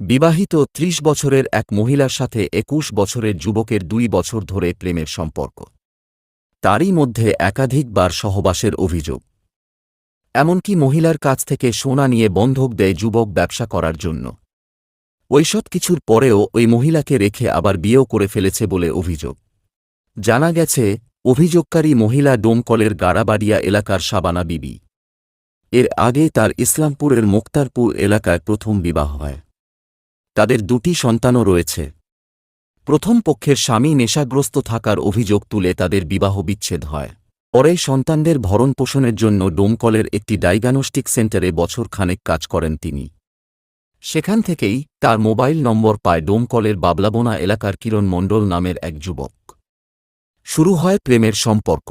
বিবাহিত ত্রিশ বছরের এক মহিলার সাথে একুশ বছরের যুবকের দুই বছর ধরে প্রেমের সম্পর্ক। তারই মধ্যে একাধিকবার সহবাসের অভিযোগ। এমনকি মহিলার কাছ থেকে সোনা নিয়ে বন্ধক দেয় যুবক ব্যবসা করার জন্য। ওইসব কিছুর পরেও ওই মহিলাকে রেখে আবার বিয়েও করে ফেলেছে বলে অভিযোগ। জানা গেছে অভিযোগকারী মহিলা ডোমকলের গাড়াবাড়িয়া এলাকার সাবানা বিবি। এর আগে তার ইসলামপুরের মুক্তারপুর এলাকায় প্রথম বিবাহ হয়। তাদের দুটি সন্তানও রয়েছে। প্রথম পক্ষের স্বামী নেশাগ্রস্ত থাকার অভিযোগ তুলে তাদের বিবাহ বিচ্ছেদ হয়। পরে সন্তানদের ভরণ পোষণের জন্য ডোমকলের একটি ডায়াগনস্টিক সেন্টারে বছর খানেক কাজ করেন তিনি। সেখান থেকেই তার মোবাইল নম্বর পায় ডোমকলের বাবলাবোনা এলাকার কিরণ মণ্ডল নামের এক যুবক। শুরু হয় প্রেমের সম্পর্ক।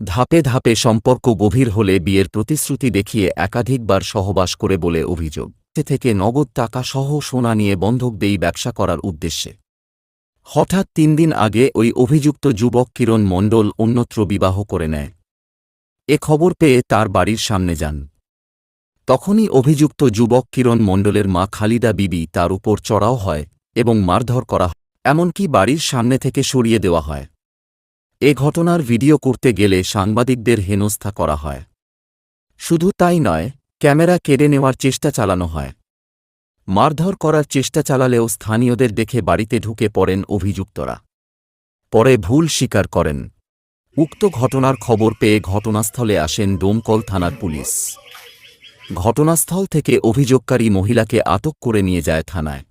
ধাপে ধাপে সম্পর্ক গভীর হলে বিয়ের প্রতিশ্রুতি দেখিয়ে একাধিকবার সহবাস করে বলে অভিযোগ। থেকে নগদ টাকা সহ সোনা নিয়ে বন্ধক দেই ব্যবসা করার উদ্দেশ্যে। হঠাৎ তিন দিন আগে ওই অভিযুক্ত যুবক কিরণ মণ্ডল অন্যত্র বিবাহ করে নেয়। এ খবর পেয়ে তার বাড়ির সামনে যান। তখনই অভিযুক্ত যুবক কিরণ মণ্ডলের মা খালিদা বিবি তার উপর চড়াও হয় এবং মারধর করা হয়। এমনকি বাড়ির সামনে থেকে সরিয়ে দেওয়া হয়। এ ঘটনার ভিডিও করতে গেলে সাংবাদিকদের হেনস্থা করা হয়। শুধু তাই নয়, ক্যামেরা কেড়ে নেওয়ার চেষ্টা চালানো হয়। মারধর করার চেষ্টা চালালেও স্থানীয়দের দেখে বাড়িতে ঢুকে পড়েন অভিযুক্তরা। পরে ভুল স্বীকার করেন। উক্ত ঘটনার খবর পেয়ে ঘটনাস্থলে আসেন ডোমকল থানার পুলিশ। ঘটনাস্থল থেকে অভিযোগকারী মহিলাকে আটক করে নিয়ে যায় থানায়।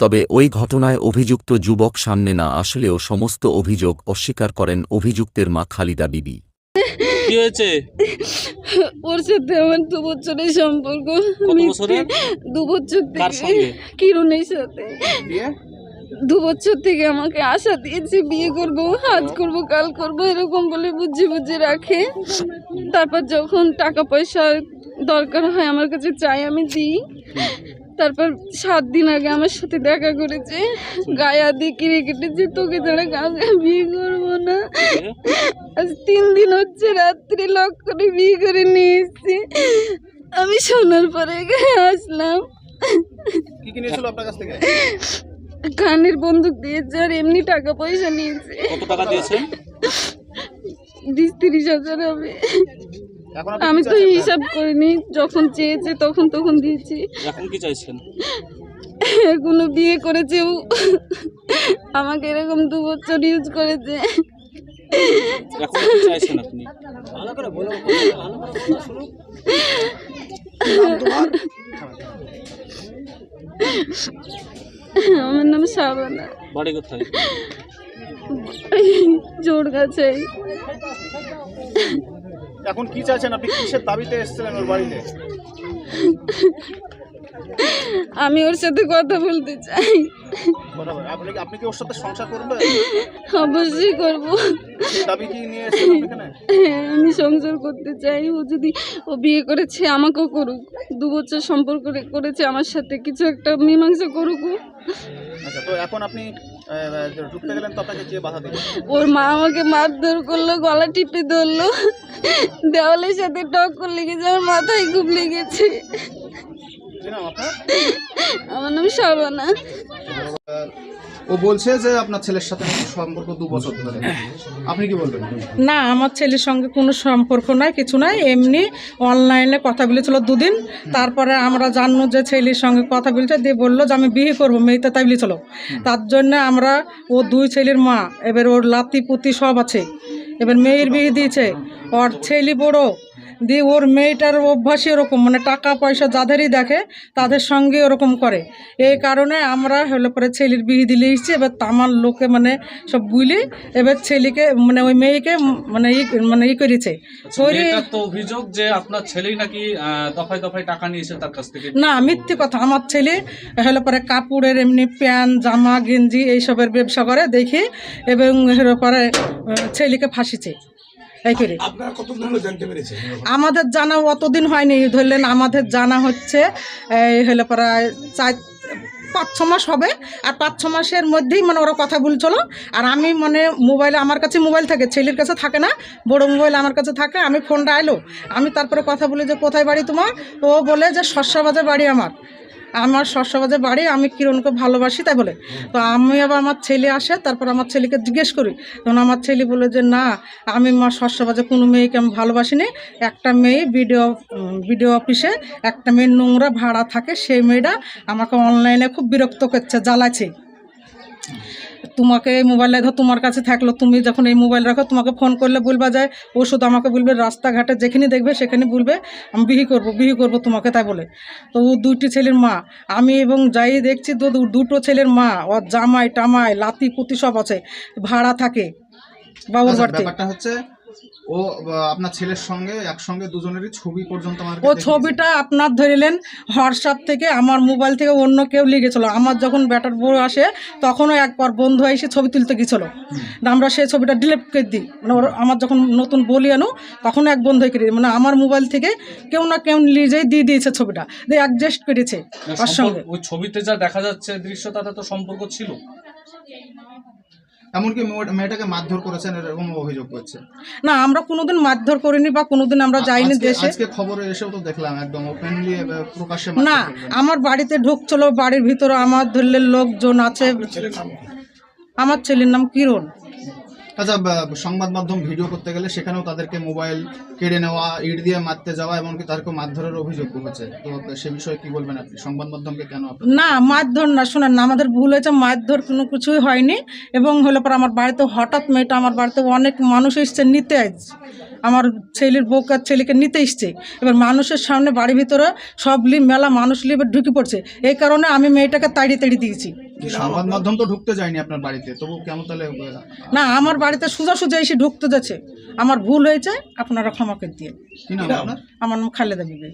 তবে ওই ঘটনায় অভিযুক্ত যুবক সামনে না আসলেও সমস্ত অভিযোগ অস্বীকার করেন অভিযুক্তের মা খালিদা বিবি। কি হয়েছে? ওর সাথে আমার দু বছরের সম্পর্ক? দু বছর কার থেকে কিরণের সাথে। দু বছর থেকে আমাকে আশা দিয়েছে বিয়ে করব আজ করব কাল করব এরকম বলে বুঝিয়ে বুঝিয়ে রাখে। তারপর যখন টাকা পয়সা দরকার হয় আমার কাছে চাই আমি দিই। তারপর সাত দিন আগে আমার সাথে দেখা করেছে। গায়ে আদি কিনে কেটেছে তোকে ছাড়া কাউকে বিয়ে করব না। আজ তিন দিন হচ্ছে রাত্রি লক করে বিয়ে করে নিয়ে এসছি। আমি শোনার পরে এখানে আসলাম। কানের বন্দুক দিয়েছে আর এমনি টাকা পয়সা নিয়েছে। কত টাকা দিয়েছেন? বিশ তিরিশ হাজার হবে। আমি তো হিসাব করিনি যখন চেয়েছে তখন তখন দিয়েছি। এখন কি চাইছেন? এখনও বিয়ে করেছে ও। আমাকে এরকম দু বছর ইউজ করেছে। এখন কি চাইছেন আপনি? আমার নাম সাবানা বাড়ি কোথায়? জোর গাছে এখন কি চাইছেন? আপনি কিসের দাবিতে এসেছিলেন ওর বাড়িতে? আমি ওর সাথে কথা বলতে চাই। আপনি কি- আপনি কি ওর সাথে সংসার করবেন? অবশ্যই করব। দাবি কি নিয়ে এখানে? হ্যাঁ, আমি সংসার করতে চাই। ও যদি ও বিয়ে করেছে আমাকেও করুক। দু বছর সম্পর্ক করেছে আমার সাথে। কিছু একটা মীমাংসা করুক। আচ্ছা তো এখন আপনি ঢুকতে গেলেন তো আপনাকে কে বাধা দিল ওর মা আমাকে মারধর করল গলা টিপে ধরলো। দেওয়ালের সাথে টক্কর লেগেছে আমার মাথায় খুব লেগেছে। আমার নাম শাবানা ও বলছে যে আপনার ছেলের সাথে সম্পর্ক দু বছর ধরে আপনি কি বলবেন? না আমার ছেলের সঙ্গে কোনো সম্পর্ক নাই কিছু নাই। এমনি অনলাইনে কথা বলেছিল দুদিন। তারপরে আমরা জানলো যে ছেলের সঙ্গে কথা বলছে। দিয়ে বলল যে আমি বিয়ে করব মেয়েতে তাই বলেছিল। তার জন্য আমরা ও দুই ছেলের মা এবার ওর লাতি পুতি সব আছে। এবার মেয়ের বিয়ে দিয়েছে। ওর ছেলে বড় দিয়ে ওর মেয়েটার অভ্যাসই এরকম মানে টাকা পয়সা যাদেরই দেখে তাদের সঙ্গে ওরকম করে। এই কারণে আমরা হলো পরে ছেলের বিয়ে দিলে এসেছি এবার তামার লোকে মানে সব বুঝলি এবার ছেলেকে মানে ওই মেয়েকে মানে ই মানে ই করেছে। তো অভিযোগ যে আপনার ছেলেই নাকি দফায় দফায় টাকা নিয়েছে তার কাছ থেকে। না মিথ্যে কথা। আমার ছেলে হলো পরে কাপড়ের এমনি প্যান্ট জামা গেঞ্জি এইসবের ব্যবসা করে দেখি এবং হলো পরে ছেলেকে ফাঁসিছে করে। আমাদের জানা অতদিন হয়নি। ধরলেন আমাদের জানা হচ্ছে এই হলো প্রায় চার পাঁচ ছ মাস হবে। আর পাঁচ ছ মাসের মধ্যেই মানে ওরা কথা বলছিল আর আমি মানে মোবাইলে আমার কাছে মোবাইল থাকে ছেলের কাছে থাকে না। বড় মোবাইল আমার কাছে থাকে আমি ফোনটা এলো আমি তারপরে কথা বলি যে কোথায় বাড়ি তোমার? ও বলে যে শস্যবাজার বাড়ি আমার। আমার শস্যবাজে বাড়ি, আমি কিরণকে ভালোবাসি, তাই বলে। তো আমি আবার আমার ছেলে আসে, তারপর আমার ছেলেকে জিজ্ঞেস করি। তখন আমার ছেলে বলে যে, না, আমি মা শস্যবাজে কোনো মেয়েকে আমি ভালোবাসি নি একটা মেয়ে বিডিও বিডিও অফিসে, একটা মেয়ে নোংরা ভাড়া থাকে, সেই মেয়েটা আমাকে অনলাইনে খুব বিরক্ত করছে, জ্বালাচ্ছে। তোমাকে এই মোবাইলটা ধর তোমার কাছে থাকল তুমি যখন এই মোবাইল রাখো তোমাকে ফোন করলে বলবা যায় ও শুধু আমাকে বলবে রাস্তাঘাটে যেখানে দেখবে সেখানে বলবে আমি বিহি করব বিহি করব তোমাকে তাই বলে। তো ও দুইটি ছেলের মা। আমি এবং যাই দেখছি তো দুটো ছেলের মা ও জামাই টামাই লাতি পুতি সব আছে ভাড়া থাকে বাবুর আচ্ছা, বাড়িতে। হচ্ছে ও আপনার ছেলের সঙ্গে একসঙ্গে দুজনেরই ছবি পর্যন্ত আমার ও ছবিটা আপনার ধরিলেন হোয়াটসঅ্যাপ থেকে আমার মোবাইল থেকে অন্য কেউ লিখেছিল। আমার যখন ব্যাটার বউ আসে তখনও একবার বন্ধু এসে ছবি তুলতে গেছিল। আমরা সেই ছবিটা ডিলিট করে দিই। মানে ওর আমার যখন নতুন বলি আনো তখন এক বন্ধু করে দিই মানে আমার মোবাইল থেকে কেউ না কেউ নিজেই দিয়ে দিয়েছে ছবিটা। দিয়ে অ্যাডজাস্ট করেছে ওর সঙ্গে। ওই ছবিতে যা দেখা যাচ্ছে দৃশ্য তাতে তো সম্পর্ক ছিল। এমনকি মেয়েটাকে মারধর করেছেন এরকম অভিযোগ করছে। না আমরা কোনোদিন মারধর করিনি বা কোনোদিন আমরা যাইনি দেশে। আজকে খবরে এসেও তো দেখলাম একদম ওপেনলি প্রকাশ্যে না আমার বাড়িতে ঢুকছিল বাড়ির ভিতরে আমার ধরলে লোকজন আছে। আমার ছেলের নাম কিরণ। আচ্ছা সংবাদ মাধ্যম ভিডিও করতে গেলে সেখানেও তাদেরকে মোবাইল কেড়ে নেওয়া, ইট দিয়ে মারতে যাওয়া এমনকি তাদেরকে মারধরের অভিযোগ হচ্ছে তো সে বিষয়ে কি বলবেন আপনি? সংবাদ মাধ্যমকে কেন না, মারধর না, শোনেন না, আমাদের ভুল হয়েছে, মারধর কোনো কিছুই হয়নি। এবং হলো পর আমার বাড়িতে হঠাৎ মেয়েটা আমার বাড়িতে অনেক মানুষ এসছে নিতে আসছে আমার ছেলের বউকে আর ছেলেকে নিতে এসছে। এবার মানুষের সামনে বাড়ির ভিতরে সব লি, মেলা মানুষ লিবে ঢুকে পড়ছে। এই কারণে আমি মেয়েটাকে তাড়িয়ে তাড়িয়ে দিয়েছি। সংবাদ মাধ্যম তো ঢুকতে যায়নি আপনার বাড়িতে তবু কেমন তাহলে না আমার বাড়িতে সোজা সোজা এসে ঢুকতে যাচ্ছে। আমার ভুল হয়েছে আপনারা ক্ষমা করে দিয়ে কি নাম? আপনার? আমার নাম খালেদা বিবি।